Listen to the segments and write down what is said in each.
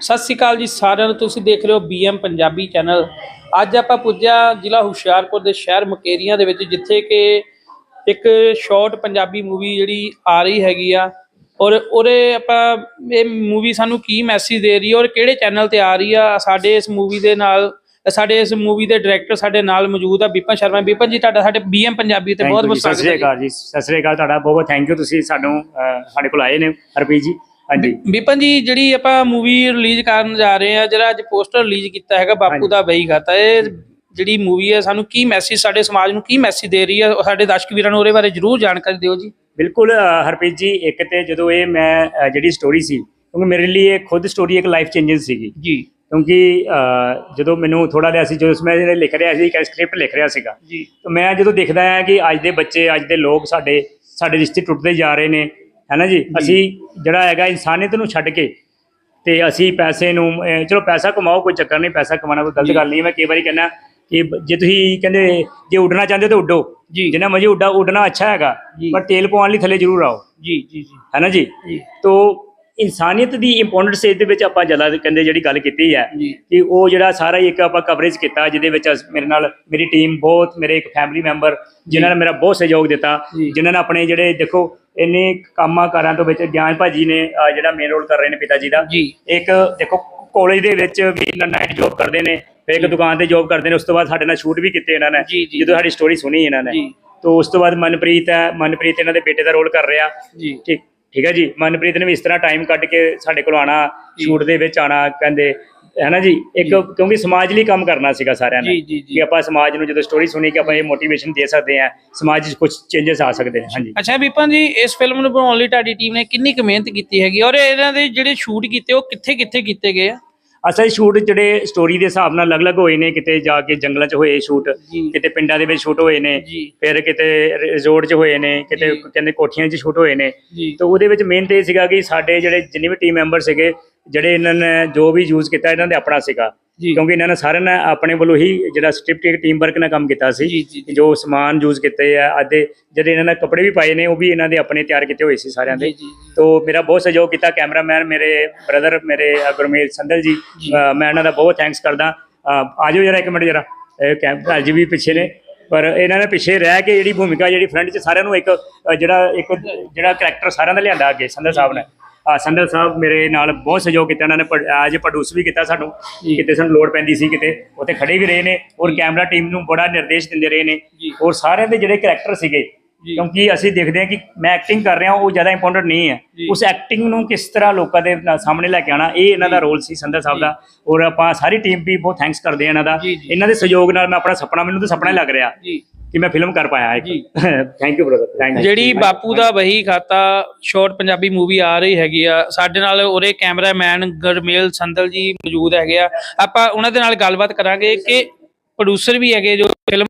ਸਤਿ ਸ਼੍ਰੀ ਅਕਾਲ ਜੀ ਸਾਰਿਆਂ ਨੂੰ। ਤੁਸੀਂ ਦੇਖ ਰਹੇ ਹੋ ਬੀਐਮ ਪੰਜਾਬੀ ਚੈਨਲ। ਅੱਜ ਆਪਾਂ ਪੁੱਜਿਆ ਜ਼ਿਲ੍ਹਾ ਹੁਸ਼ਿਆਰਪੁਰ ਦੇ ਸ਼ਹਿਰ ਮੁਕੇਰੀਆਂ ਦੇ ਵਿੱਚ ਜਿੱਥੇ ਕਿ ਇੱਕ ਸ਼ਾਰਟ ਪੰਜਾਬੀ ਮੂਵੀ ਜਿਹੜੀ ਆ ਰਹੀ ਹੈਗੀ ਆ। ਔਰ ਉਹਦੇ ਆਪਾਂ ਇਹ ਮੂਵੀ ਸਾਨੂੰ ਕੀ ਮੈਸੇਜ ਦੇ ਰਹੀ ਹੈ ਔਰ ਕਿਹੜੇ ਚੈਨਲ ਤੇ ਆ ਰਹੀ ਆ? ਸਾਡੇ ਇਸ ਮੂਵੀ ਦੇ ਨਾਲ ਸਾਡੇ ਇਸ ਮੂਵੀ ਦੇ ਡਾਇਰੈਕਟਰ ਸਾਡੇ ਨਾਲ ਮੌਜੂਦ ਆ ਵਿਪਨ ਸ਼ਰਮਾ। ਵਿਪਨ ਜੀ ਤੁਹਾਡਾ ਸਾਡੇ ਬੀਐਮ ਪੰਜਾਬੀ ਤੇ ਬਹੁਤ ਬਹੁਤ ਸਤਿ ਸ੍ਰੀ। ਅਕਾਲ ਜੀ ਸਤਿ ਸ੍ਰੀ ਅਕਾਲ ਤੁਹਾਡਾ ਬਹੁਤ ਬਹੁਤ ਥੈਂਕ ਯੂ ਤੁਸੀਂ ਸਾਨੂੰ ਅਹ, ਸਾਡੇ ਕੋਲ ਆਏ ਨੇ ਹਰਪ੍ਰੀਤ ਜੀ। ਹਾਂਜੀ। ਵਿਪਨ ਜੀ ਜਿਹੜੀ ਆਪਾਂ ਮੂਵੀ ਰਿਲੀਜ਼ ਕਰਨ ਜਾ ਰਹੇ ਆ ਜਿਹੜਾ ਅੱਜ ਪੋਸਟਰ ਰਿਲੀਜ਼ ਕੀਤਾ ਹੈਗਾ ਬਾਪੂ। ਦਾ ਬਈ ਖਾਤਾ ਇਹ ਜਿਹੜੀ ਮੂਵੀ ਹੈ ਸਾਨੂੰ ਕੀ ਮੈਸੇਜ ਸਾਡੇ ਸਮਾਜ ਨੂੰ ਕੀ ਮੈਸੇਜ ਦੇ ਰਹੀ ਹੈ? ਸਾਡੇ ਦਰਸ਼ਕ ਵੀਰਾਂ ਨੂੰ ਉਹਦੇ ਬਾਰੇ ਜਰੂਰ ਜਾਣਕਾਰੀ ਦਿਓ ਜੀ। ਬਿਲਕੁਲ ਹਰਪ੍ਰੀਤ ਜੀ ਇੱਕ ਤੇ ਜਦੋਂ ਇਹ ਮੈਂ ਜਿਹੜੀ ਸਟੋਰੀ ਸੀ ਕਿਉਂਕਿ ਮੇਰੇ ਲਈ ਇਹ ਖੁਦ ਸਟੋਰੀ ਇੱਕ ਲਾਈਫ ਚੇਂਜਿੰਗ ਸੀਗੀ। ਜੀ। ਕਿਉਂਕਿ ਜਦੋਂ ਮੈਨੂੰ ਥੋੜਾ ਜਿਹਾ ਸੀ ਜਦੋਂ ਮੈਂ ਲਿਖ ਰਿਹਾ ਸੀ ਇੱਕ ਸਕ੍ਰਿਪਟ ਲਿਖ ਰਿਹਾ ਸੀਗਾ ਜੀ। ਤਾਂ ਮੈਂ ਜਦੋਂ ਦੇਖਦਾ ਹਾਂ ਕਿ ਅੱਜ ਦੇ ਬੱਚੇ ਅੱਜ ਦੇ ਲੋਕ ਸਾਡੇ ਸਾਡੇ ਰਿਸ਼ਤੇ ਟੁੱਟਦੇ ਜਾ ਰਹੇ ਨੇ ਹੈਨਾ ਜੀ? ਅਸੀਂ ਜਿਹੜਾ ਹੈਗਾ ਇਨਸਾਨੀਅਤ ਨੂੰ ਛੱਡ ਕੇ ਤੇ ਅਸੀਂ ਪੈਸੇ ਨੂੰ ਚਲੋ ਪੈਸਾ ਕਮਾਓ ਕੋਈ ਚੱਕਰ ਨਹੀਂ ਪੈਸਾ ਕਮਾਉਣਾ ਕੋਈ ਗਲਤ ਗੱਲ ਨਹੀਂ ਹੈ ਮੈਂ ਕਈ ਵਾਰੀ ਕਹਿੰਦਾ ਕਿ ਜੇ ਤੁਸੀਂ ਕਹਿੰਦੇ ਜੇ ਉੱਡਣਾ ਚਾਹੁੰਦੇ ਹੋ ਤਾਂ ਉੱਡੋ। ਜਿੰਨਾ ਮਰਜ਼ੀ ਉੱਡਾ ਉੱਡਣਾ ਅੱਛਾ ਹੈਗਾ। ਪਰ ਤੇਲ ਪਵਾਉਣ ਲਈ ਥੱਲੇ ਜ਼ਰੂਰ ਆਓ। ਜੀ ਜੀ ਜੀ। ਹੈਨਾ ਜੀ? ਜੀ। ਤੋ ਇਨਸਾਨੀਅਤ ਦੀ ਇੰਪੋਰਟੈਂਸ ਦੇ ਵਿੱਚ ਆਪਾਂ ਜ਼ਿਆਦਾ ਕਹਿੰਦੇ ਜਿਹੜੀ ਗੱਲ ਕੀਤੀ ਹੈ ਕਿ ਉਹ ਜਿਹੜਾ ਸਾਰਾ ਹੀ ਇੱਕ ਆਪਾਂ ਕਵਰੇਜ ਕੀਤਾ ਜਿਹਦੇ ਵਿੱਚ ਮੇਰੇ ਨਾਲ ਮੇਰੀ ਟੀਮ ਬਹੁਤ ਮੇਰੇ ਇੱਕ ਫੈਮਿਲੀ ਮੈਂਬਰ ਜਿਨ੍ਹਾਂ ਨੇ ਮੇਰਾ ਬਹੁਤ ਸਹਿਯੋਗ ਦਿੱਤਾ। ਜਿਨ੍ਹਾਂ ਨੇ ਆਪਣੇ ਜਿਹੜੇ ਦੇਖੋ ਇੰਨੇ ਕੰਮਾਂ ਕਾਰਾਂ ਤੋਂ ਵਿੱਚ ਗਿਆਨ ਭਾਜੀ ਨੇ ਅਹ, ਜਿਹੜਾ ਮੇਨ ਰੋਲ ਕਰ ਰਹੇ ਨੇ ਪਿਤਾ ਜੀ ਦਾ। ਜੀ। ਇੱਕ ਦੇਖੋ ਕਾਲਜ ਦੇ ਵਿੱਚ ਵੀ ਨਾਈਟ ਜੌਬ ਕਰਦੇ ਨੇ ਫਿਰ ਇੱਕ ਦੁਕਾਨ ਤੇ ਜੌਬ ਕਰਦੇ ਨੇ ਉਸ ਤੋਂ ਬਾਅਦ ਸਾਡੇ ਨਾਲ ਸ਼ੂਟ ਵੀ ਕੀਤੇ ਇਹਨਾਂ ਨੇ ਜੀ, ਜੀ, ਜਦੋਂ ਸਾਡੀ ਸਟੋਰੀ ਸੁਣੀ ਇਹਨਾਂ ਨੇ। ਜੀ। ਤੋਂ ਉਸ ਤੋਂ ਬਾਅਦ ਮਨਪ੍ਰੀਤ ਹੈ ਮਨਪ੍ਰੀਤ ਇਹਨਾਂ ਦੇ ਬੇਟੇ ਦਾ ਰੋਲ ਕਰ ਰਿਹਾ। ਜੀ। ਠੀਕ ਠੀਕ ਹੈ ਜੀ। ਮਨਪ੍ਰੀਤ ਨੇ ਵੀ ਇਸ ਤਰ੍ਹਾਂ ਟਾਈਮ ਕੱਢ ਕੇ ਸਾਡੇ ਕੋਲ ਆਣਾ। ਸ਼ੂਟ ਦੇ ਵਿੱਚ ਆਣਾ ਕਹਿੰਦੇ ਹੈ ਨਾ ਜੀ? ਇੱਕ ਕਿਉਂਕਿ ਸਮਾਜ ਲਈ ਕੰਮ ਕਰਨਾ ਸੀਗਾ ਸਾਰਿਆਂ ਨੇ ਕਿ ਆਪਾਂ ਸਮਾਜ ਨੂੰ ਜਦੋਂ ਸਟੋਰੀ ਸੁਣੀ ਕਿ ਆਪਾਂ ਇਹ ਮੋਟੀਵੇਸ਼ਨ ਦੇ ਸਕਦੇ ਹਾਂ ਸਮਾਜ 'ਚ ਕੁਝ ਚੇਂਜਸ ਆ ਸਕਦੇ ਨੇ ਹਾਂਜੀ। ਅੱਛਾ ਵਿਪਨ ਜੀ ਇਸ ਫਿਲਮ ਨੂੰ ਬਣਾਉਣ ਲਈ ਤੁਹਾਡੀ ਟੀਮ ਨੇ ਕਿੰਨੀ ਕੁ ਮਿਹਨਤ ਕੀਤੀ ਹੈਗੀ? ਔਰ ਇਹਨਾਂ ਦੇ ਜਿਹੜੇ ਸ਼ੂਟ ਕੀਤੇ ਉਹ ਕਿੱਥੇ ਕਿੱਥੇ ਕੀਤੇ ਗਏ ਆ? ਅਸਲ ਸ਼ੂਟ ਜਿਹੜੇ ਸਟੋਰੀ ਦੇ ਹਿਸਾਬ ਨਾਲ ਅਲੱਗ-ਅਲੱਗ ਹੋਏ ਨੇ ਕਿਤੇ ਜਾ ਕੇ ਜੰਗਲਾਂ 'ਚ ਹੋਏ ਸ਼ੂਟ ਕਿਤੇ ਪਿੰਡਾਂ ਦੇ ਵਿੱਚ ਸ਼ੂਟ ਹੋਏ ਨੇ ਫਿਰ ਕਿਤੇ ਰਿਜ਼ੋਰਟ 'ਚ ਹੋਏ ਨੇ ਕਿਤੇ। ਕਹਿੰਦੇ ਕੋਠੀਆਂ 'ਚ ਸ਼ੂਟ ਹੋਏ ਨੇ। ਤਾਂ ਉਹਦੇ ਵਿੱਚ ਮੇਨ ਤੇ ਇਹ ਸੀਗਾ ਕਿ ਸਾਡੇ ਜਿਹੜੇ ਜਿੰਨੇ ਵੀ ਟੀਮ ਮੈਂਬਰ ਸੀਗੇ ਜਿਹੜੇ ਇਹਨਾਂ ਨੇ ਜੋ ਵੀ ਯੂਜ਼ ਕੀਤਾ ਇਹਨਾਂ ਦੇ ਆਪਣਾ ਸੀਗਾ। ਕਿਉਂਕਿ ਇਹਨਾਂ ਨੇ ਸਾਰਿਆਂ ਨੇ ਆਪਣੇ ਵੱਲੋਂ ਹੀ ਜਿਹੜਾ ਸਟ੍ਰਿਪਟ ਇੱਕ ਟੀਮ ਵਰਕ ਨਾਲ ਕੰਮ ਕੀਤਾ ਸੀ। ਜੀ ਸਮਾਨ ਯੂਜ਼ ਕੀਤੇ ਆ ਅੱਧੇ ਜਿਹੜੇ ਇਹਨਾਂ ਨੇ ਕੱਪੜੇ ਵੀ ਪਾਏ ਨੇ ਉਹ ਵੀ ਇਹਨਾਂ ਦੇ ਆਪਣੇ ਤਿਆਰ ਕੀਤੇ ਹੋਏ ਸੀ ਸਾਰਿਆਂ ਦੇ। ਤੋ ਮੇਰਾ ਬਹੁਤ ਸਹਿਯੋਗ ਕੀਤਾ ਕੈਮਰਾਮੈਨ ਮੇਰੇ ਬ੍ਰਦਰ ਮੇਰੇ ਗੁਰਮੇਲ ਸੰਦਲ ਜੀ। ਮੈਂ ਇਹਨਾਂ ਦਾ ਬਹੁਤ ਥੈਂਕਸ ਕਰਦਾ। ਆ ਜਾਓ ਜਰਾ ਇੱਕ ਮਿੰਟ ਜਰਾ। ਕੈਮਰਾ ਜੀ ਵੀ ਪਿੱਛੇ ਨੇ। ਪਰ ਇਹਨਾਂ ਨੇ ਪਿੱਛੇ ਰਹਿ ਕੇ ਜਿਹੜੀ ਭੂਮਿਕਾ ਜਿਹੜੀ ਫਰੰਟ 'ਚ ਸਾਰਿਆਂ ਨੂੰ ਇੱਕ ਜਿਹੜਾ ਇੱਕ ਜਿਹੜਾ ਕਰੈਕਟਰ ਸਾਰਿਆਂ ਦਾ ਲਿਆਂਦਾ ਅੱਗੇ ਸੰਦਲ ਸਾਹਿਬ ਨੇ। ਆ ਸੰਦਲ ਸਾਹਿਬ ਮੇਰੇ ਨਾਲ ਬਹੁਤ ਸਹਿਯੋਗ ਕੀਤਾ ਇਹਨਾਂ ਨੇ ਅੱਜ ਪ੍ਰੋਡਿਊਸ ਵੀ ਕੀਤਾ ਸਾਨੂੰ। ਕਿਤੇ ਸਾਨੂੰ ਲੋੜ ਪੈਂਦੀ ਸੀ ਕਿਤੇ ਉੱਥੇ ਖੜੇ ਵੀ ਰਹੇ ਨੇ ਔਰ ਕੈਮਰਾ ਟੀਮ ਨੂੰ ਬੜਾ ਨਿਰਦੇਸ਼ ਦਿੰਦੇ ਰਹੇ ਨੇ। ਔਰ ਸਾਰਿਆਂ ਦੇ ਜਿਹੜੇ ਕਰੈਕਟਰ ਸੀਗੇ। ਕਿਉਂਕਿ ਅਸੀਂ ਦੇਖਦੇ ਹਾਂ ਕਿ ਮੈਂ ਐਕਟਿੰਗ ਕਰ ਰਿਹਾ ਉਹ ਜ਼ਿਆਦਾ ਇੰਪੋਰਟੈਂਟ ਨਹੀਂ ਹੈ। ਉਸ ਐਕਟਿੰਗ ਨੂੰ ਕਿਸ ਤਰ੍ਹਾਂ ਲੋਕਾਂ ਦੇ ਨਾਲ ਸਾਹਮਣੇ ਲੈ ਕੇ ਆਣਾ ਇਹ ਇਹਨਾਂ ਦਾ ਰੋਲ ਸੀ ਸੰਦਰ ਸਾਹਿਬ ਦਾ। ਔਰ ਆਪਾਂ ਸਾਰੀ ਟੀਮ ਵੀ ਬਹੁਤ ਥੈਂਕਸ ਕਰਦੇ ਹਾਂ ਇਹਨਾਂ ਦਾ। ਇਹਨਾਂ ਦੇ ਸਹਿਯੋਗ ਨਾਲ ਮੈਂ ਆਪਣਾ ਸੁਪਨਾ ਮੈਨੂੰ ਤਾਂ ਸੁਪਨਾ ਹੀ ਲੱਗ ਰਿਹਾ ਜੀ। ਕਿ ਮੈਂ ਫਿਲਮ ਕਰ ਪਾਇਆ ਇੱਕ। Thank you brother thank you ਜਿਹੜੀ ਬਾਪੂ ਦਾ ਵਹੀ ਖਾਤਾ ਸ਼ਾਰਟ ਪੰਜਾਬੀ ਮੂਵੀ ਆ ਰਹੀ ਹੈਗੀ ਆ ਸਾਡੇ ਨਾਲ ਉਹਦੇ ਕੈਮਰਾਮੈਨ ਗਰਮੇਲ ਸੰਦਲ ਜੀ ਮੌਜੂਦ ਹੈਗੇ ਆ। ਆਪਾਂ ਉਹਨਾਂ ਦੇ ਨਾਲ ਗੱਲਬਾਤ ਕਰਾਂਗੇ ਕਿ ਪ੍ਰੋਡਿਊਸਰ ਵੀ ਹੈਗੇ ਜੋ ਫਿਲਮ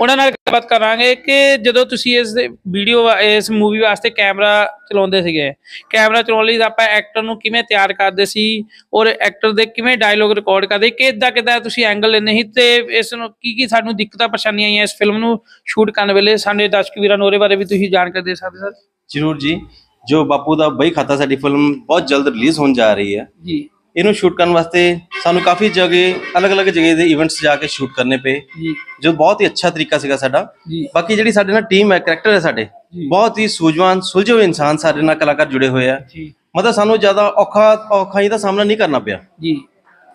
ਉਹਨਾਂ ਨਾਲ ਗੱਲਬਾਤ ਕਰਾਂਗੇ ਕਿ ਜਦੋਂ ਤੁਸੀਂ ਇਸ ਵੀਡੀਓ ਇਸ ਮੂਵੀ ਵਾਸਤੇ ਕੈਮਰਾ ਚਲਾਉਂਦੇ ਸੀਗੇ ਕੈਮਰਾ ਚਲਾਉਣ ਲਈ ਆਪਾਂ ਐਕਟਰ ਨੂੰ ਕਿਵੇਂ ਤਿਆਰ ਕਰਦੇ ਸੀ ਔਰ ਐਕਟਰ ਦੇ ਕਿਵੇਂ ਡਾਇਲੋਗ ਰਿਕਾਰਡ ਕਰਦੇ ਕਿੱਦਾਂ ਕਿੱਦਾਂ ਤੁਸੀਂ ਐਂਗਲ ਲੈਂਦੇ ਸੀ ਤੇ ਇਸ ਨੂੰ ਕੀ ਕੀ ਸਾਨੂੰ ਦਿੱਕਤਾਂ ਪਰੇਸ਼ਾਨੀਆਂ ਆਈਆਂ ਇਸ ਫਿਲਮ ਨੂੰ ਸ਼ੂਟ ਕਰਨ ਵੇਲੇ ਸਾਡੇ ਦਰਸ਼ਕ ਵੀਰਾਂ ਨੂੰ ਉਹਦੇ ਬਾਰੇ ਵੀ ਤੁਸੀਂ ਜਾਣਕਾਰੀ ਦੇ ਸਕਦੇ ਸਰ? ਜ਼ਰੂਰ ਜੀ ਜੋ ਬਾਪੂ ਦਾ ਬਈ ਖਾਤਾ ਸਾਡੀ ਫਿਲਮ ਬਹੁਤ ਜਲਦ ਰਿਲੀਜ਼ ਹੋਣ ਜਾ ਰਹੀ ਹੈ। ਜੀ। ਇਹਨੂੰ ਸ਼ੂਟ ਕਰਨ ਵਾਸਤੇ ਸਾਨੂੰ ਕਾਫੀ ਜਗ੍ਹਾ ਅਲੱਗ-ਅਲੱਗ ਜਗ੍ਹਾ ਦੇ ਇਵੈਂਟਸ ਜਾ ਕੇ ਸ਼ੂਟ ਕਰਨੇ ਪਏ ਜੀ। ਜੋ ਬਹੁਤ ਹੀ ਅੱਛਾ ਤਰੀਕਾ ਸੀਗਾ ਸਾਡਾ। ਜੀ। ਬਾਕੀ ਜਿਹੜੀ ਸਾਡੇ ਨਾਲ ਟੀਮ ਹੈ ਕਰੈਕਟਰ ਹੈ ਸਾਡੇ। ਬਹੁਤ ਹੀ ਸੂਝਵਾਨ ਸੁਲਝੇ ਹੋਏ ਇਨਸਾਨ ਸਾਡੇ ਨਾਲ ਕਲਾਕਾਰ ਜੁੜੇ ਹੋਏ ਆ। ਜੀ। ਮਤਲਬ ਸਾਨੂੰ ਜ਼ਿਆਦਾ ਔਖਾ ਔਖਾਈ ਦਾ ਸਾਹਮਣਾ ਨਹੀਂ ਕਰਨਾ ਪਿਆ। ਜੀ।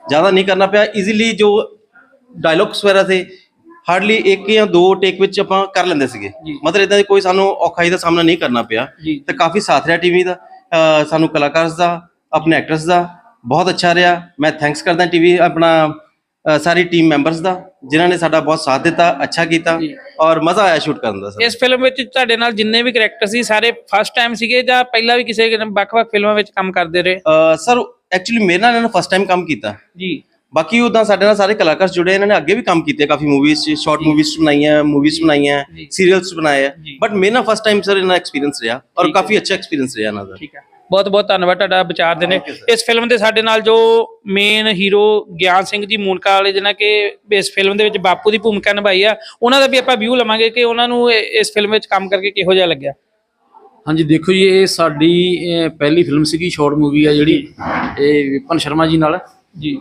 ਜ਼ਿਆਦਾ ਨਹੀਂ ਕਰਨਾ ਪਿਆ। ਈਜ਼ੀਲੀ ਜੋ ਡਾਇਲੌਗਸ ਵਗੈਰਾ ਥੇ ਹਾਰਡਲੀ ਇੱਕ ਜਾਂ ਦੋ ਟੇਕ ਵਿੱਚ ਆਪਾਂ ਕਰ ਲੈਂਦੇ ਸੀਗੇ। ਮਤਲਬ ਇਦਾਂ ਦੀ ਕੋਈ ਸਾਨੂੰ ਔਖਾਈ ਦਾ ਸਾਹਮਣਾ ਨਹੀਂ ਕਰਨਾ ਪਿਆ। ਤੇ ਕਾਫੀ ਸਾਥ ਰਿਹਾ ਟੀਵੀ ਦਾ ਸਾਨੂੰ ਕਲਾਕਾਰਸ ਦਾ ਆਪਣੇ ਐਕਟਰਸ ਦਾ ਬਹੁਤ ਅੱਛਾ ਰਿਹਾ। ਮੈਂ ਥੈਂਕਸ ਕਰਦਾ ਟੀਵੀ ਆਪਣਾ ਸਾਰੀ ਟੀਮ ਮੈਂਬਰਸ ਦਾ ਜਿਨ੍ਹਾਂ ਨੇ ਸਾਡਾ ਬਹੁਤ ਸਾਥ ਦਿੱਤਾ ਅੱਛਾ ਕੀਤਾ। ਔਰ ਮਜ਼ਾ ਆਇਆ ਸ਼ੂਟ ਕਰਨ ਦਾ ਇਸ ਫਿਲਮ ਵਿੱਚ ਤੁਹਾਡੇ ਨਾਲ ਜਿੰਨੇ ਵੀ ਕਰੈਕਟਰ ਸੀ ਸਾਰੇ ਫਸਟ ਟਾਈਮ ਸੀਗੇ ਜਾਂ ਪਹਿਲਾਂ ਵੀ ਕਿਸੇ ਵੱਖ-ਵੱਖ ਫਿਲਮਾਂ ਵਿੱਚ ਕੰਮ ਕਰਦੇ ਰਹੇ? ਸਰ ਐਕਚੁਅਲੀ ਮੇਰੇ ਨਾਲ ਇਹਨਾਂ ਨੇ ਫਸਟ ਟਾਈਮ ਕੰਮ ਕੀਤਾ। ਜੀ। ਬਾਕੀ ਉਦਾਂ ਸਾਡੇ ਨਾਲ ਸਾਰੇ ਕਲਾਕਾਰ ਜੁੜੇ ਇਹਨਾਂ ਨੇ ਅੱਗੇ ਵੀ ਕੰਮ ਕੀਤੇ ਕਾਫੀ ਮੂਵੀਜ਼ ਚ ਸ਼ਾਰਟ ਮੂਵੀਜ਼ ਬਣਾਈਆਂ ਮੂਵੀਜ਼ ਬਣਾਈਆਂ। ਸੀਰੀਅਲਸ ਬਣਾਏ। ਬਟ ਮੇਰਾ ਫਸਟ ਟਾਈਮ ਸਰ ਇਹਨਾਂ ਐਕਸਪੀਰੀਅੰਸ ਰਿਹਾ ਔਰ। ਕਾਫੀ ਅੱਛਾ ਐਕਸਪੀਰੀਅੰਸ ਰਿਹਾ ਇਹਨਾਂ ਦਾ। ਠੀਕ ਹੈ। ਬਹੁਤ ਬਹੁਤ ਧੰਨਵਾਦ ਤੁਹਾਡਾ ਵਿਚਾਰ ਦੇਣੇ। sir. ਇਸ ਫਿਲਮ ਦੇ ਸਾਡੇ ਨਾਲ ਜੋ ਮੇਨ ਹੀਰੋ ਗਿਆਨ ਸਿੰਘ ਜੀ ਮੂਨਕਾ ਵਾਲੇ ਜਿਹਨਾਂ ਕਿ ਇਸ ਫਿਲਮ ਦੇ ਵਿੱਚ ਬਾਪੂ ਦੀ ਭੂਮਿਕਾ ਨਿਭਾਈ ਆ ਉਹਨਾਂ ਦਾ ਵੀ ਆਪਾਂ ਵਿਊ ਲਵਾਂਗੇ ਕਿ ਉਹਨਾਂ ਨੂੰ ਇਸ ਫਿਲਮ ਵਿੱਚ ਕੰਮ ਕਰਕੇ ਕਿਹੋ ਜਿਹਾ ਲੱਗਿਆ। ਹਾਂਜੀ ਦੇਖੋ ਜੀ ਇਹ ਸਾਡੀ ਪਹਿਲੀ ਫਿਲਮ ਸੀਗੀ ਸ਼ਾਰਟ ਮੂਵੀ ਆ ਜਿਹੜੀ ਇਹ ਵਿਪਨ ਸ਼ਰਮਾ ਜੀ ਨਾਲ। ਜੀ।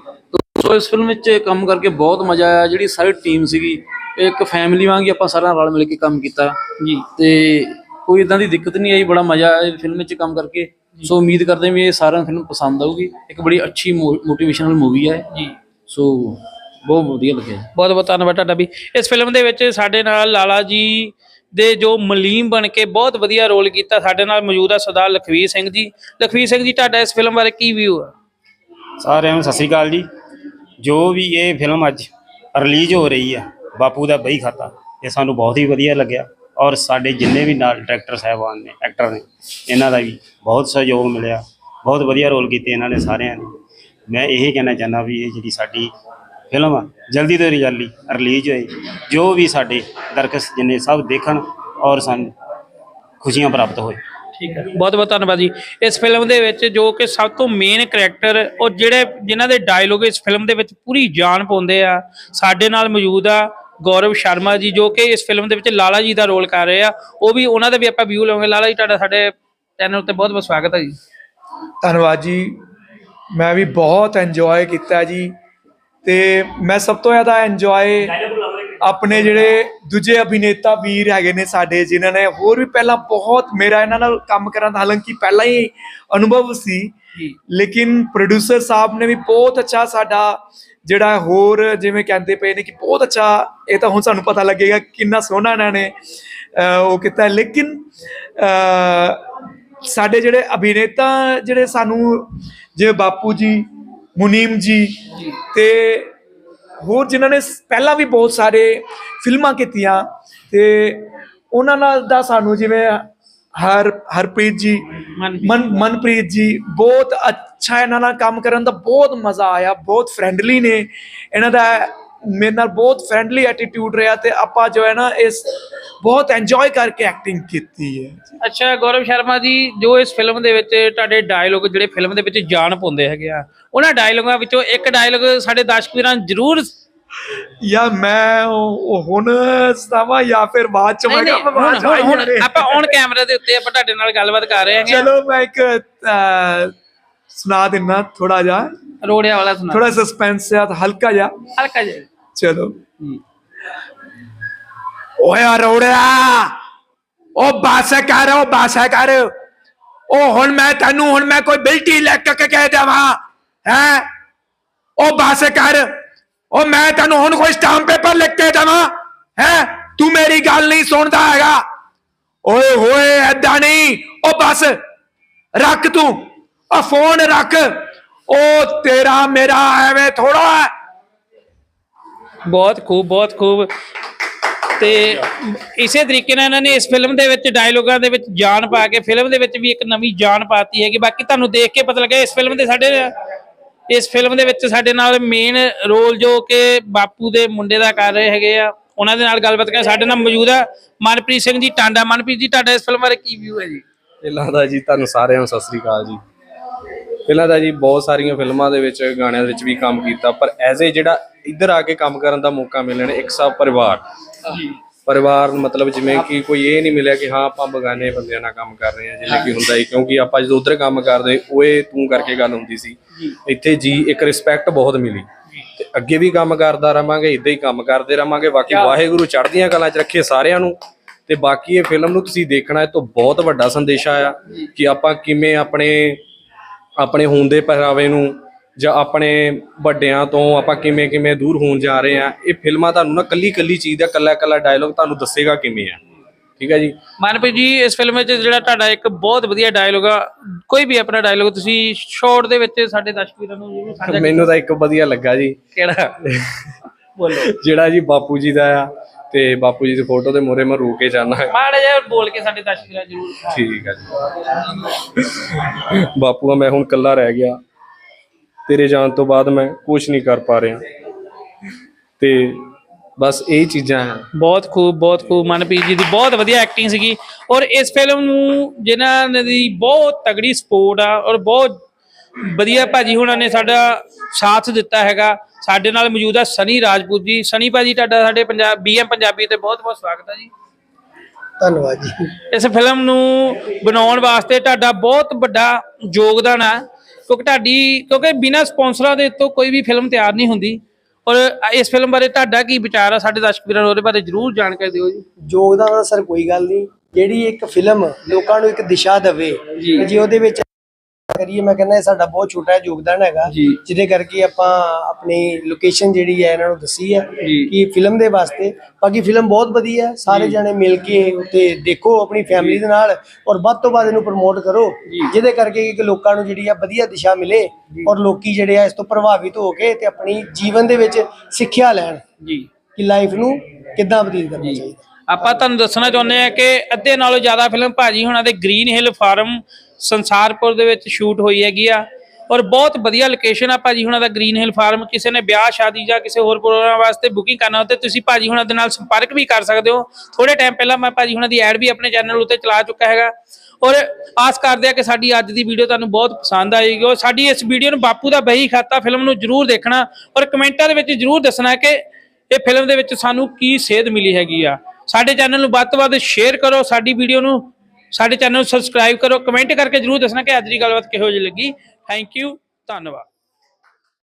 ਸੋ ਇਸ ਫਿਲਮ ਵਿੱਚ ਕੰਮ ਕਰਕੇ ਬਹੁਤ ਮਜ਼ਾ ਆਇਆ ਜਿਹੜੀ ਸਾਰੀ ਟੀਮ ਸੀਗੀ ਇੱਕ ਫੈਮਿਲੀ ਵਾਂਗ ਹੀ ਆਪਾਂ ਸਾਰਿਆਂ ਰਲ ਮਿਲ ਕੇ ਕੰਮ ਕੀਤਾ। ਜੀ। ਤੇ ਕੋਈ ਇਦਾਂ ਦੀ ਦਿੱਕਤ ਨਹੀਂ ਆਈ ਬੜਾ ਮਜ਼ਾ ਆਇਆ ਫਿਲਮ ਵਿੱਚ ਕੰਮ ਕਰਕੇ। ਸੋ ਉਮੀਦ ਕਰਦੇ ਹਾਂ ਵੀ ਇਹ ਸਾਰਿਆਂ ਨੂੰ ਫਿਲਮ ਪਸੰਦ ਆਊਗੀ। ਇੱਕ ਬੜੀ ਅੱਛੀ ਮੋਟੀਵੇਸ਼ਨਲ ਮੂਵੀ ਹੈ। ਜੀ। ਸੋ ਬਹੁਤ ਵਧੀਆ ਲੱਗਿਆ। ਬਹੁਤ ਬਹੁਤ ਧੰਨਵਾਦ ਤੁਹਾਡਾ ਵੀ। ਇਸ ਫਿਲਮ ਦੇ ਵਿੱਚ ਸਾਡੇ ਨਾਲ ਲਾਲਾ ਜੀ ਦੇ ਜੋ ਮਲੀਮ ਬਣ ਕੇ ਬਹੁਤ ਵਧੀਆ ਰੋਲ ਕੀਤਾ ਸਾਡੇ ਨਾਲ ਮੌਜੂਦ ਆ ਸਰਦਾਰ ਲਖਵੀਰ ਸਿੰਘ ਜੀ। ਲਖਵੀਰ ਸਿੰਘ ਜੀ ਤੁਹਾਡਾ ਇਸ ਫਿਲਮ ਬਾਰੇ ਕੀ ਵਿਊ ਆ? ਸਾਰਿਆਂ ਨੂੰ ਸਤਿ ਸ਼੍ਰੀ ਅਕਾਲ ਜੀ। ਜੋ ਵੀ ਇਹ ਫਿਲਮ ਅੱਜ ਰਿਲੀਜ਼ ਹੋ ਰਹੀ ਆ ਬਾਪੂ ਦਾ ਬਈ ਖਾਤਾ ਇਹ ਸਾਨੂੰ ਬਹੁਤ ਹੀ ਵਧੀਆ ਲੱਗਿਆ। ਔਰ ਸਾਡੇ ਜਿੰਨੇ ਵੀ ਨਾਲ ਡਾਇਰੈਕਟਰ ਸਾਹਿਬਾਨ ਨੇ ਐਕਟਰ ਨੇ, ਇਹਨਾਂ ਦਾ ਵੀ ਬਹੁਤ ਸਹਿਯੋਗ ਮਿਲਿਆ। ਬਹੁਤ ਵਧੀਆ ਰੋਲ ਕੀਤੇ ਇਹਨਾਂ ਨੇ ਸਾਰਿਆਂ ਨੇ। ਮੈਂ ਇਹ ਕਹਿਣਾ ਚਾਹੁੰਦਾ ਵੀ ਇਹ ਜਿਹੜੀ ਸਾਡੀ ਫਿਲਮ ਆ, ਜਲਦੀ ਤੋਂ ਜਲਦੀ ਰਿਲੀਜ਼ ਹੋਏ। ਜੋ ਵੀ ਸਾਡੇ ਦਰਕਸ ਜਿੰਨੇ ਸਭ ਦੇਖਣ ਔਰ ਸਾਨੂੰ, ਖੁਸ਼ੀਆਂ ਪ੍ਰਾਪਤ ਹੋਏ। ਠੀਕ ਹੈ। ਬਹੁਤ ਬਹੁਤ ਧੰਨਵਾਦ ਜੀ। ਇਸ ਫਿਲਮ ਦੇ ਵਿੱਚ ਜੋ ਕਿ ਸਭ ਤੋਂ ਮੇਨ ਕਰੈਕਟਰ ਉਹ ਜਿਹੜੇ ਜਿਨ੍ਹਾਂ ਦੇ ਡਾਇਲੋਗ ਇਸ ਫਿਲਮ ਦੇ ਵਿੱਚ ਪੂਰੀ ਜਾਨ ਪਾਉਂਦੇ ਆ, ਸਾਡੇ ਨਾਲ ਮੌਜੂਦ ਆ। ਗੌਰਵ ਸ਼ਰਮਾ ਜੀ ਜੋ ਕਿ ਇਸ ਫਿਲਮ ਦੇ ਵਿੱਚ ਲਾਲਾ ਜੀ ਦਾ ਰੋਲ ਕਰ ਰਹੇ ਆ ਉਹ ਵੀ ਉਹਨਾਂ ਦਾ ਵੀ ਆਪਾਂ ਵਿਊ ਲਵਾਂਗੇ। ਲਾਲਾ ਜੀ ਤੁਹਾਡਾ ਸਾਡੇ ਚੈਨਲ ਉੱਤੇ ਬਹੁਤ ਬਹੁਤ ਸਵਾਗਤ ਹੈ ਜੀ। ਧੰਨਵਾਦ ਜੀ। ਮੈਂ ਵੀ ਬਹੁਤ ਇੰਜੋਏ ਕੀਤਾ ਜੀ। ਤੇ ਮੈਂ ਸਭ ਤੋਂ ਜ਼ਿਆਦਾ ਇੰਜੋਏ ਆਪਣੇ ਜਿਹੜੇ ਦੂਜੇ ਅਭਿਨੇਤਾ ਵੀਰ ਹੈਗੇ ਨੇ ਸਾਡੇ ਜਿਨ੍ਹਾਂ ਨੇ ਹੋਰ ਵੀ ਪਹਿਲਾਂ ਬਹੁਤ ਮੇਰਾ ਇਹਨਾਂ ਨਾਲ ਕੰਮ ਕਰਨ ਦਾ ਹਾਲਾਂਕਿ ਪਹਿਲਾਂ ਹੀ ਅਨੁਭਵ ਸੀ। ਲੇਕਿਨ ਪ੍ਰੋਡਿਊਸਰ ਸਾਹਿਬ ਨੇ ਵੀ ਬਹੁਤ ਅੱਛਾ ਸਾਡਾ ਜਿਹੜਾ ਹੋਰ ਜਿਵੇਂ ਕਹਿੰਦੇ ਪਏ ਨੇ ਕਿ ਬਹੁਤ ਅੱਛਾ ਇਹ ਤਾਂ ਹੁਣ ਸਾਨੂੰ ਪਤਾ ਲੱਗੇਗਾ ਕਿੰਨਾ ਸੋਹਣਾ ਇਹਨਾਂ ਨੇ ਉਹ ਕੀਤਾ। ਲੇਕਿਨ ਸਾਡੇ ਜਿਹੜੇ ਅਭਿਨੇਤਾ ਜਿਹੜੇ ਸਾਨੂੰ ਜਿਵੇਂ ਬਾਪੂ ਜੀ ਮੁਨੀਮ ਜੀ। ਤੇ ਹੋਰ ਜਿਨ੍ਹਾਂ ਨੇ ਪਹਿਲਾਂ ਵੀ ਬਹੁਤ ਸਾਰੇ ਫਿਲਮਾਂ ਕੀਤੀਆਂ ਤੇ ਉਹਨਾਂ ਨਾਲ ਦਾ ਸਾਨੂੰ ਜਿਵੇਂ ਹਰ ਹਰਪ੍ਰੀਤ ਜੀ। ਮਨ ਮਨਪ੍ਰੀਤ ਜੀ ਬਹੁਤ ਅੱਛਾ ਇਹਨਾਂ ਨਾਲ ਕੰਮ ਕਰਨ ਦਾ ਬਹੁਤ ਮਜ਼ਾ ਆਇਆ ਬਹੁਤ ਫ੍ਰੈਂਡਲੀ ਨੇ ਇਹਨਾਂ ਦਾ ਮੇਰੇ ਨਾਲ ਬਹੁਤ ਫ੍ਰੈਂਡਲੀ ਐਟੀਟਿਊਡ ਰਿਹਾ ਤੇ ਆਪਾਂ ਜੋ ਹੈ ਨਾ ਇਸ ਬਹੁਤ ਇੰਜੋਏ ਕਰਕੇ ਐਕਟਿੰਗ ਕੀਤੀ ਹੈ ਅੱਛਾ ਗੌਰਵ ਸ਼ਰਮਾ ਜੀ ਜੋ ਇਸ ਫਿਲਮ ਦੇ ਵਿੱਚ ਤੁਹਾਡੇ ਡਾਇਲੋਗ ਜਿਹੜੇ ਫਿਲਮ ਦੇ ਵਿੱਚ ਜਾਨ ਪਾਉਂਦੇ ਹੈਗੇ ਆ ਉਹਨਾਂ ਡਾਇਲੋਗਾਂ ਵਿੱਚੋਂ ਇੱਕ ਡਾਇਲੋਗ ਸਾਡੇ ਦਰਸ਼ਕ ਵੀਰਾਂ ਜ਼ਰੂਰ ਜਾਂ ਮੈਂ ਉਹ ਹੁਣ ਸਤਾਵਾ ਜਾਂ ਫਿਰ ਬਾਅਦ ਚ ਮੈਂ ਨਹੀਂ ਕਿਹਾ ਹੁਣ ਬਾਅਦ ਚ ਹੁਣ-। ਆਪਾਂ ਔਨ ਕੈਮਰਾ ਦੇ ਉੱਤੇ ਆਪਾਂ ਤੁਹਾਡੇ ਨਾਲ ਗੱਲਬਾਤ ਕਰ ਰਹੇ ਹੈਗੇ ਚਲੋ ਮੈਂ ਇੱਕ ਅਹ, ਸੁਣਾ ਦਿੰਨਾ ਥੋੜਾ ਜਿਹਾ। ਰੋੜਿਆ ਵਾਲਾ ਸੁਣਾ। ਥੋੜਾ ਸਸਪੈਂਸ ਹੈ ਹਲਕਾ ਜਿਹਾ। ਹਲਕਾ ਜਿਹਾ। ਚਲੋ। ਓਏ ਅਰੋੜਿਆ ਉਹ ਬਸ ਕਰ ਉਹ ਬਸ ਕਰ। ਉਹ ਹੁਣ ਮੈਂ ਤੈਨੂੰ ਹੁਣ ਮੈਂ ਕੋਈ ਬਿਲਟੀ ਲੈ ਕੇ ਕਹਿ ਦੇਵਾਂ ਹੈ? ਉਹ ਬਸ ਕਰ। ਉਹ ਮੈਂ ਤੈਨੂੰ ਹੁਣ ਕੋਈ ਸਟਾਂਪ ਪੇਪਰ ਲਿਖ ਕੇ ਦੇਵਾਂ, ਹੈ? ਤੂੰ ਮੇਰੀ ਗੱਲ ਨਹੀਂ ਸੁਣਦਾ ਹੈਗਾ। ਓਏ ਹੋਏ ਐਦਾਂ ਨਹੀਂ। ਉਹ ਬਸ ਰੱਖ ਤੂੰ। ਆ ਫੋਨ ਰੱਖ। ਉਹ ਤੇਰਾ ਮੇਰਾ ਐਵੇਂ ਥੋੜਾ ਬਹੁਤ ਖੂਬ ਬਹੁਤ ਖੂਬ। ਤੇ ਇਸੇ ਤਰੀਕੇ ਨਾਲ ਇਹਨਾਂ ਨੇ ਇਸ ਫਿਲਮ ਦੇ ਵਿੱਚ ਡਾਇਲੋਗਾਂ ਦੇ ਵਿੱਚ ਜਾਨ ਪਾ ਕੇ ਫਿਲਮ ਦੇ ਵਿੱਚ ਵੀ ਇੱਕ ਨਵੀਂ ਜਾਨ ਪਾਤੀ ਹੈਗੀ। ਬਾਕੀ ਤੁਹਾਨੂੰ ਦੇਖ ਕੇ ਪਤਾ ਲੱਗਿਆ, ਇਸ ਫਿਲਮ ਦੇ ਸਾਡੇ ਇਸ ਫਿਲਮ ਦੇ ਵਿੱਚ ਸਾਡੇ ਨਾਲ ਮੇਨ ਰੋਲ ਜੋ ਕਿ ਬਾਪੂ ਦੇ ਮੁੰਡੇ ਦਾ ਕਰ ਰਹੇ ਹੈਗੇ ਆ, ਉਹਨਾਂ ਦੇ ਨਾਲ ਗੱਲਬਾਤ ਕਰ ਸਾਡੇ ਨਾਲ ਮੌਜੂਦ ਆ ਮਨਪ੍ਰੀਤ ਸਿੰਘ ਜੀ ਟਾਂਡਾ। ਮਨਪ੍ਰੀਤ ਜੀ, ਤੁਹਾਡਾ ਇਸ ਫਿਲਮ ਬਾਰੇ ਕੀ ਵਿਊ ਹੈ ਜੀ? ਪਹਿਲਾਂ ਤਾਂ ਜੀ ਤੁਹਾਨੂੰ ਸਾਰਿਆਂ ਨੂੰ ਸਤਿ ਸ੍ਰੀ ਅਕਾਲ ਜੀ। ਪਹਿਲਾਂ ਦਾ ਜੀ ਬਹੁਤ ਸਾਰੀਆਂ ਫਿਲਮਾਂ ਦੇ ਵਿੱਚ, ਗਾਣਿਆਂ ਦੇ ਵਿੱਚ ਵੀ ਕੰਮ ਕੀਤਾ, ਪਰ ਐਜ਼ ਏ ਜਿਹੜਾ ਇੱਧਰ ਆ ਕੇ ਕੰਮ ਕਰਨ ਦਾ ਮੌਕਾ ਮਿਲਣ ਇੱਕ ਸਭ ਪਰਿਵਾਰ। ਪਰਿਵਾਰ ਮਤਲਬ ਜਿਵੇਂ ਕਿ ਕੋਈ ਇਹ ਨਹੀਂ ਮਿਲਿਆ ਕਿ ਹਾਂ ਆਪਾਂ ਬਗਾਨੇ ਬੰਦਿਆਂ ਨਾਲ ਕੰਮ ਕਰ ਰਹੇ ਹਾਂ ਜਿਵੇਂ ਕਿ ਹੁੰਦਾ ਹੀ ਕਿਉਂਕਿ ਆਪਾਂ ਜਦੋਂ ਉਧਰ ਕੰਮ ਕਰਦੇ ਓਏ ਤੂੰ ਕਰਕੇ ਗੱਲ ਹੁੰਦੀ ਸੀ। ਇੱਥੇ ਜੀ ਇੱਕ ਰਿਸਪੈਕਟ ਬਹੁਤ ਮਿਲੀ। ਤੇ ਅੱਗੇ ਵੀ ਕੰਮ ਕਰਦਾ ਰਵਾਂਗੇ ਇਦਾਂ ਹੀ ਕੰਮ ਕਰਦੇ ਰਵਾਂਗੇ। ਬਾਕੀ ਵਾਹਿਗੁਰੂ ਚੜ੍ਹਦੀਆਂ ਕਲਾਂ 'ਚ ਰੱਖੇ ਸਾਰਿਆਂ ਨੂੰ। ਤੇ ਬਾਕੀ ਇਹ ਫਿਲਮ ਨੂੰ ਤੁਸੀਂ ਦੇਖਣਾ ਇਹ ਤੋਂ ਬਹੁਤ ਵੱਡਾ ਸੰਦੇਸ਼ ਆ ਕਿ ਆਪਾਂ ਕਿਵੇਂ ਆਪਣੇ ਆਪਣੇ ਹੋਣ ਦੇ ਪਹਿਰਾਵੇ ਨੂੰ ਜਾਂ ਆਪਣੇ ਵੱਡਿਆਂ ਤੋਂ ਆਪਾਂ ਕਿਵੇਂ ਕਿਵੇਂ ਦੂਰ ਹੋਣ ਜਾ ਰਹੇ ਆ ਇਹ ਫਿਲਮਾਂ ਤੁਹਾਨੂੰ ਨਾ ਕੱਲੀ ਕੱਲੀ ਚੀਜ਼ ਦਾ ਕੱਲਾ ਕੱਲਾ ਡਾਇਲੋਗ ਤੁਹਾਨੂੰ ਦੱਸੇਗਾ ਕਿਵੇਂ ਆ। ਠੀਕ ਹੈ ਜੀ? ਮਨਪ੍ਰੀਤ ਜੀ ਇਸ ਫਿਲਮ ਵਿੱਚ ਜਿਹੜਾ ਤੁਹਾਡਾ ਇੱਕ ਬਹੁਤ ਵਧੀਆ ਡਾਇਲੋਗ ਆ ਕੋਈ ਵੀ ਆਪਣਾ ਡਾਇਲੋਗ ਤੁਸੀਂ ਸ਼ਾਰਟ ਦੇ ਵਿੱਚ ਸਾਡੇ ਦਰਸ਼ਕ ਵੀਰਾਂ ਨੂੰ ਜ਼ਰੂਰ ਸਾਂਝਾ ਮੈਨੂੰ ਤਾਂ ਇੱਕ ਵਧੀਆ ਲੱਗਾ ਜੀ। ਕਿਹੜਾ? ਬੋਲੋ। ਜਿਹੜਾ ਜੀ ਬਾਪੂ ਜੀ ਦਾ ਆ ਤੇ ਬਾਪੂ ਜੀ ਦੀ ਫੋਟੋ ਦੇ ਮੂਹਰੇ ਮੈਂ ਰੁਕ ਕੇ ਜਾਣਾ ਹੈ ਮਾੜਾ ਜਿਹਾ ਬੋਲ ਕੇ ਸਾਡੇ ਦਰਸ਼ਕ ਵੀਰਾਂ ਜ਼ਰੂਰ ਠੀਕ ਹੈ ਜੀ। ਬਾਪੂਆ ਮੈਂ ਹੁਣ ਕੱਲਾ ਰਹਿ ਗਿਆ। ਤੇਰੇ ਜਾਣ ਤੋਂ ਬਾਅਦ ਮੈਂ ਕੁਝ ਨਹੀਂ ਕਰ ਪਾ ਰਿਹਾ। ਤੇ ਬਸ ਇਹ ਚੀਜ਼ਾਂ ਹੈ ਬਹੁਤ ਖੂਬ ਬਹੁਤ ਖੂਬ। ਮਨਪ੍ਰੀਤ ਜੀ ਦੀ ਬਹੁਤ ਵਧੀਆ ਐਕਟਿੰਗ ਸੀਗੀ। ਔਰ ਇਸ ਫਿਲਮ ਨੂੰ ਜਿਨ੍ਹਾਂ ਦੀ ਬਹੁਤ ਤਗੜੀ ਸਪੋਰਟ ਆ ਔਰ ਬਹੁਤ ਵਧੀਆ ਭਾਜੀ ਹੁਣਾਂ ਨੇ ਸਾਡਾ ਸਾਥ ਦਿੱਤਾ ਹੈਗਾ। ਸਾਡੇ ਨਾਲ ਮੌਜੂਦ ਆ ਸਨੀ ਰਾਜਪੂਤ ਜੀ। ਸਨੀ ਭਾਜੀ ਤੁਹਾਡਾ ਸਾਡੇ ਪੰਜਾਬ ਬੀਐਮ ਪੰਜਾਬੀ ਤੇ ਬਹੁਤ ਬਹੁਤ ਸਵਾਗਤ ਹੈ ਜੀ। ਧੰਨਵਾਦ ਜੀ। ਇਸ ਫਿਲਮ ਨੂੰ ਬਣਾਉਣ ਵਾਸਤੇ ਤੁਹਾਡਾ ਬਹੁਤ ਵੱਡਾ ਯੋਗਦਾਨ ਹੈ ਕਿਉਂਕਿ ਤੁਹਾਡੀ ਕਿਉਂਕਿ ਬਿਨਾਂ ਸਪਾਂਸਰਾਂ ਦੇ ਤੋਂ ਕੋਈ ਵੀ ਫਿਲਮ ਤਿਆਰ ਨਹੀਂ ਹੁੰਦੀ। ਔਰ ਇਸ ਫਿਲਮ ਬਾਰੇ ਤੁਹਾਡਾ ਕੀ ਵਿਚਾਰ ਆ? ਸਾਡੇ ਦਰਸ਼ਕ ਵੀਰਾਂ ਨੂੰ ਉਹਦੇ ਬਾਰੇ ਜਰੂਰ ਜਾਣਕਾਰੀ ਦਿਓ ਜੀ। ਯੋਗਦਾਨ ਦਾ ਸਰ ਕੋਈ ਗੱਲ ਨਹੀਂ। ਜਿਹੜੀ ਇੱਕ ਫਿਲਮ ਲੋਕਾਂ ਨੂੰ ਇੱਕ ਦਿਸ਼ਾ ਦੇਵੇ ਜੀ। ਉਹਦੇ ਵਿੱਚ ਕਰੀਏ ਮੈਂ ਕਹਿੰਦਾ ਇਹ ਸਾਡਾ ਬਹੁਤ ਛੋਟਾ ਯੋਗਦਾਨ ਹੈਗਾ ਜੀ। ਜਿਹਦੇ ਕਰਕੇ ਆਪਾਂ ਆਪਣੀ ਲੋਕੇਸ਼ਨ ਜਿਹੜੀ ਹੈ ਇਹਨਾਂ ਨੂੰ ਦੱਸੀ ਹੈ ਜੀ। ਕਿ ਫਿਲਮ ਦੇ ਵਾਸਤੇ। ਬਾਕੀ ਫਿਲਮ ਬਹੁਤ ਵਧੀਆ ਹੈ ਸਾਰੇ ਜਣੇ ਮਿਲ ਕੇ ਉੱਤੇ ਦੇਖੋ ਆਪਣੀ ਫੈਮਿਲੀ ਦੇ ਨਾਲ ਔਰ ਵੱਧ ਤੋਂ ਵੱਧ ਇਹਨੂੰ ਪ੍ਰਮੋਟ ਕਰੋ ਜਿਹਦੇ ਕਰਕੇ ਕਿ ਲੋਕਾਂ ਨੂੰ ਜਿਹੜੀ ਆ ਵਧੀਆ ਦਿਸ਼ਾ ਮਿਲੇ ਔਰ ਲੋਕੀ ਜਿਹੜੇ ਆ ਇਸ ਤੋਂ ਪ੍ਰਭਾਵਿਤ ਹੋ ਕੇ ਤੇ ਆਪਣੀ ਜੀਵਨ ਦੇ ਵਿੱਚ ਸਿੱਖਿਆ ਲੈਣ ਜੀ। ਕਿ ਲਾਈਫ ਨੂੰ ਕਿੱਦਾਂ ਬਤੀਤ ਕਰਨਾ ਚਾਹੀਦਾ। ਆਪਾਂ ਤੁਹਾਨੂੰ ਦੱਸਣਾ ਚਾਹੁੰਦੇ ਆ ਕਿ ਅੱਧੇ ਨਾਲੋਂ ਜ਼ਿਆਦਾ ਫਿਲਮ ਭਾਜੀ ਹੁਣਾਂ ਦੇ ਗ੍ਰੀਨ ਹਿੱਲ ਫਾਰਮ ਸੰਸਾਰਪੁਰ ਦੇ ਵਿੱਚ ਸ਼ੂਟ ਹੋਈ ਹੈਗੀ ਆ। ਔਰ ਬਹੁਤ ਵਧੀਆ ਲੋਕੇਸ਼ਨ ਆ ਭਾਜੀ ਹੁਣਾਂ ਦਾ ਗ੍ਰੀਨ ਹਿੱਲ ਫਾਰਮ ਕਿਸੇ ਨੇ ਵਿਆਹ, ਸ਼ਾਦੀ ਜਾਂ ਕਿਸੇ ਹੋਰ ਪ੍ਰੋਗਰਾਮ ਵਾਸਤੇ ਬੁਕਿੰਗ ਕਰਨਾ ਹੋਵੇ ਤੇ ਤੁਸੀਂ ਭਾਜੀ ਹੁਣਾਂ ਦੇ ਨਾਲ ਸੰਪਰਕ ਵੀ ਕਰ ਸਕਦੇ ਹੋ। ਥੋੜੇ ਟਾਈਮ ਪਹਿਲਾਂ ਮੈਂ ਭਾਜੀ ਹੁਣਾਂ ਦੀ ਐਡ ਵੀ ਆਪਣੇ ਚੈਨਲ ਉੱਤੇ ਚਲਾ ਚੁੱਕਾ ਹੈਗਾ। ਔਰ ਆਸ ਕਰਦੇ ਆ ਕਿ ਸਾਡੀ ਅੱਜ ਦੀ ਵੀਡੀਓ ਤੁਹਾਨੂੰ ਬਹੁਤ ਪਸੰਦ ਆਏਗੀ। ਔਰ ਸਾਡੀ ਇਸ ਵੀਡੀਓ ਨੂੰ ਬਾਪੂ ਦਾ ਬਹੀ ਖਾਤਾ ਫਿਲਮ ਨੂੰ ਜਰੂਰ ਦੇਖਣਾ। ਔਰ ਕਮੈਂਟਾਂ ਦੇ ਵਿੱਚ ਜਰੂਰ ਦੱਸਣਾ ਕਿ ਇਹ ਫਿਲਮ ਦੇ ਵਿੱਚ ਸਾਨੂੰ ਕੀ ਸੇਧ ਮਿਲੀ ਹੈਗੀ ਆ। ਸਾਡੇ ਚੈਨਲ ਨੂੰ ਵੱਧ ਤੋਂ ਵੱਧ ਸ਼ੇਅਰ ਕਰੋ, ਸਾਡੀ ਵੀਡੀਓ ਨੂੰ, ਸਾਡੇ ਚੈਨਲ ਨੂੰ ਸਬਸਕ੍ਰਾਈਬ ਕਰੋ। ਕਮੈਂਟ ਕਰਕੇ ਜਰੂਰ ਦੱਸਣਾ ਕਿ ਅੱਜ ਦੀ ਗੱਲਬਾਤ ਕਿਹੋ ਜਿਹੀ ਲੱਗੀ। ਥੈਂਕ ਯੂ ਧੰਨਵਾਦ।